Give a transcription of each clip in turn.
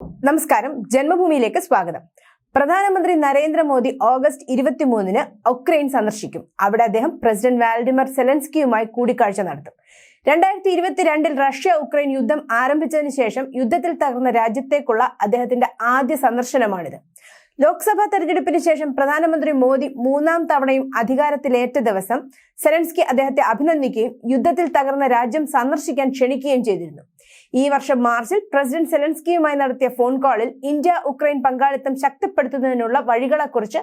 നമസ്കാരം. ജന്മഭൂമിയിലേക്ക് സ്വാഗതം. പ്രധാനമന്ത്രി നരേന്ദ്രമോദി ഓഗസ്റ്റ് ഇരുപത്തിമൂന്നിന് ഉക്രൈൻ സന്ദർശിക്കും. അവിടെ അദ്ദേഹം പ്രസിഡന്റ് വാലഡിമർ സെലൻസ്കിയുമായി കൂടിക്കാഴ്ച നടത്തും. രണ്ടായിരത്തി ഇരുപത്തിരണ്ടിൽ റഷ്യ ഉക്രൈൻ യുദ്ധം ആരംഭിച്ചതിന് ശേഷം യുദ്ധത്തിൽ തകർന്ന രാജ്യത്തേക്കുള്ള അദ്ദേഹത്തിന്റെ ആദ്യ സന്ദർശനമാണിത്. ലോക്സഭാ തെരഞ്ഞെടുപ്പിന് ശേഷം പ്രധാനമന്ത്രി മോദി മൂന്നാം തവണയും അധികാരത്തിലേറ്റ ദിവസം സെലൻസ്കി അദ്ദേഹത്തെ അഭിനന്ദിക്കുകയും യുദ്ധത്തിൽ തകർന്ന രാജ്യം സന്ദർശിക്കാൻ ക്ഷണിക്കുകയും ചെയ്തിരുന്നു. ഈ വർഷം മാർച്ചിൽ പ്രസിഡന്റ് സെലൻസ്കിയുമായി നടത്തിയ ഫോൺ കോളിൽ ഇന്ത്യ ഉക്രൈൻ പങ്കാളിത്തം ശക്തിപ്പെടുത്തുന്നതിനുള്ള വഴികളെക്കുറിച്ച്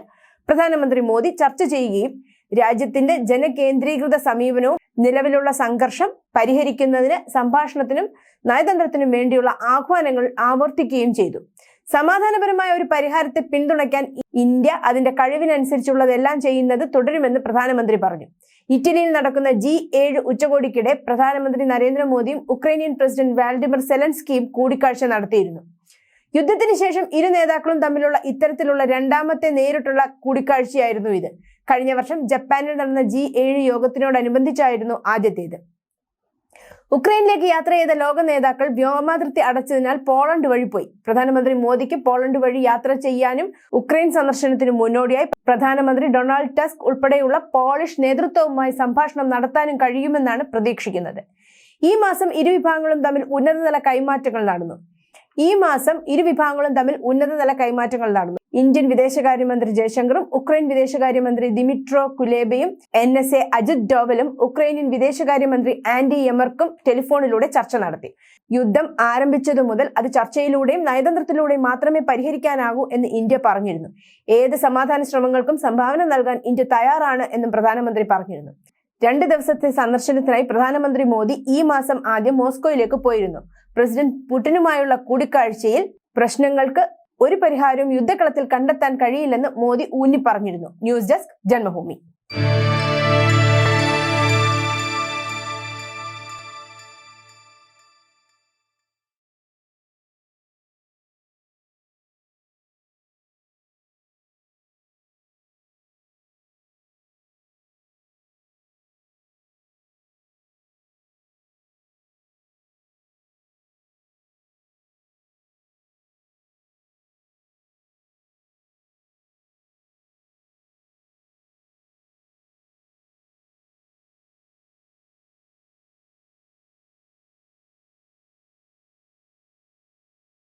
പ്രധാനമന്ത്രി മോദി ചർച്ച ചെയ്യുകയും രാജ്യത്തിന്റെ ജനകേന്ദ്രീകൃത സമീപനവും നിലവിലുള്ള സംഘർഷം പരിഹരിക്കുന്നതിന് സംഭാഷണത്തിനും നയതന്ത്രത്തിനും വേണ്ടിയുള്ള ആഹ്വാനങ്ങൾ ആവർത്തിക്കുകയും ചെയ്തു. സമാധാനപരമായ ഒരു പരിഹാരത്തെ പിന്തുണയ്ക്കാൻ ഇന്ത്യ അതിന്റെ കഴിവിനനുസരിച്ചുള്ളതെല്ലാം ചെയ്യുന്നത് തുടരുമെന്ന് പ്രധാനമന്ത്രി പറഞ്ഞു. ഇറ്റലിയിൽ നടക്കുന്ന ജി ഏഴ് ഉച്ചകോടിക്കിടെ പ്രധാനമന്ത്രി നരേന്ദ്രമോദിയും ഉക്രൈനിയൻ പ്രസിഡന്റ് വാൽഡിമർ സെലൻസ്കിയും കൂടിക്കാഴ്ച നടത്തിയിരുന്നു. യുദ്ധത്തിന് ശേഷം ഇരു നേതാക്കളും തമ്മിലുള്ള ഇത്തരത്തിലുള്ള രണ്ടാമത്തെ നേരിട്ടുള്ള കൂടിക്കാഴ്ചയായിരുന്നു ഇത്. കഴിഞ്ഞ വർഷം ജപ്പാനിൽ നടന്ന ജി ഏഴ് യോഗത്തിനോടനുബന്ധിച്ചായിരുന്നു ആദ്യത്തേത്. ഉക്രൈനിലേക്ക് യാത്ര ചെയ്ത ലോക നേതാക്കൾ വ്യോമാതിർത്തി അടച്ചതിനാൽ പോളണ്ട് വഴി പോയി. പ്രധാനമന്ത്രി മോദിക്ക് പോളണ്ട് വഴി യാത്ര ചെയ്യാനും ഉക്രൈൻ സന്ദർശനത്തിന് മുന്നോടിയായി. പ്രധാനമന്ത്രി ഡൊണാൾഡ് ടസ്ക് ഉൾപ്പെടെയുള്ള പോളിഷ് നേതൃത്വവുമായി സംഭാഷണം നടത്താനും കഴിയുമെന്നാണ് പ്രതീക്ഷിക്കുന്നത്. ഈ മാസം ഇരുവിഭാഗങ്ങളും തമ്മിൽ ഉന്നതതല കൈമാറ്റങ്ങൾ നടന്നു. ഈ മാസം ഇരു വിഭാഗങ്ങളും തമ്മിൽ ഉന്നതതല കൈമാറ്റങ്ങൾ നടന്നു. ഇന്ത്യൻ വിദേശകാര്യമന്ത്രി ജയശങ്കറും ഉക്രൈൻ വിദേശകാര്യമന്ത്രി ദിമിട്രോ കുലേബയും എൻ എസ് എ അജിത് ഡോവലും ഉക്രൈനിയൻ വിദേശകാര്യമന്ത്രി ആന്റി യമർക്കും ടെലിഫോണിലൂടെ ചർച്ച നടത്തി. യുദ്ധം ആരംഭിച്ചതു മുതൽ അത് ചർച്ചയിലൂടെയും നയതന്ത്രത്തിലൂടെയും മാത്രമേ പരിഹരിക്കാനാകൂ എന്ന് ഇന്ത്യ പറഞ്ഞിരുന്നു. ഏത് സമാധാന ശ്രമങ്ങൾക്കും സംഭാവന നൽകാൻ ഇന്ത്യ തയ്യാറാണ് എന്നും പ്രധാനമന്ത്രി പറഞ്ഞിരുന്നു. രണ്ട് ദിവസത്തെ സന്ദർശനത്തിനായി പ്രധാനമന്ത്രി മോദി ഈ മാസം ആദ്യം മോസ്കോയിലേക്ക് പോയിരുന്നു. പ്രസിഡന്റ് പുടിനുമായുള്ള കൂടിക്കാഴ്ചയിൽ പ്രശ്നങ്ങൾക്ക് ഒരു പരിഹാരവും യുദ്ധക്കളത്തിൽ കണ്ടെത്താൻ കഴിയില്ലെന്ന് മോദി ഊന്നി പറഞ്ഞിരുന്നു ന്യൂസ് ഡെസ്ക് ജന്മഭൂമി.